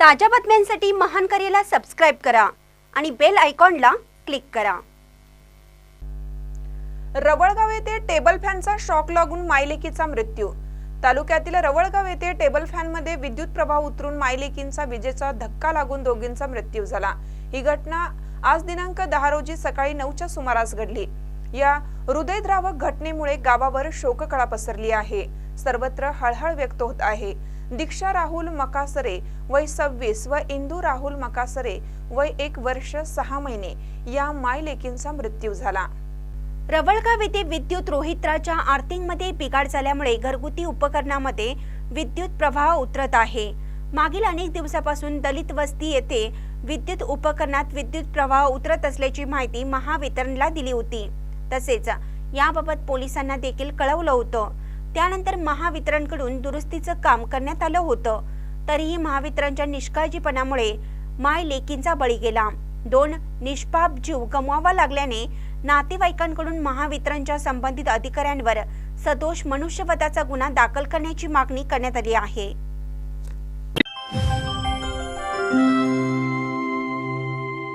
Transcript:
ताज्या बातम्यांसाठी महान करेला सबस्क्राईब करा आणि बेल आयकॉनला क्लिक करा. रवळगाव येथे टेबल फॅनचा शॉक लागून मायलेकीचा मृत्यू. तालुक्यातील रवळगाव येथे टेबल फॅनमध्ये विद्युत प्रभाव उतरून मायलेकींचा विजेचा धक्का लागून दोघींचा मृत्यू झाला. ही घटना आज दिनांक दहा रोजी सकाळी नऊच्या सुमारास घडली. या हृदयद्रावक घटनेमुळे गावावर शोककळा पसरली आहे. सर्वत्र हळहळ व्यक्त होत आहे. दीक्षा राहुल मकासरे वय सव्वीस व इंदू राहुल मकासरे वय एक वर्ष सहा महिने या मायलेकींचा मृत्यू झाला. रवळगाव येथे विद्युत रोहित्राच्या आर्थिंगमध्ये बिघाड झाल्यामुळे घरगुती उपकरणामध्ये विद्युत प्रवाह उतरत आहे. मागील अनेक दिवसापासून दलित वस्ती येथे विद्युत उपकरणात विद्युत प्रवाह उतरत असल्याची माहिती महावितरणला दिली होती. तसेच याबाबत पोलिसांना देखील कळवलं होतं. त्यानंतर महावितरणकडून दुरुस्तीचं काम करण्यात आलं होतं. तरीही महावितरणच्या निष्काळजीपणामुळे माय लेकींचा बळी गेला. दोन निष्पाप जीव गमवावा लागल्याने नातेवाईकांकडून महावितरणच्या संबंधित अधिकाऱ्यांवर सदोष मनुष्यवधाचा गुन्हा दाखल करण्याची मागणी करण्यात आली आहे.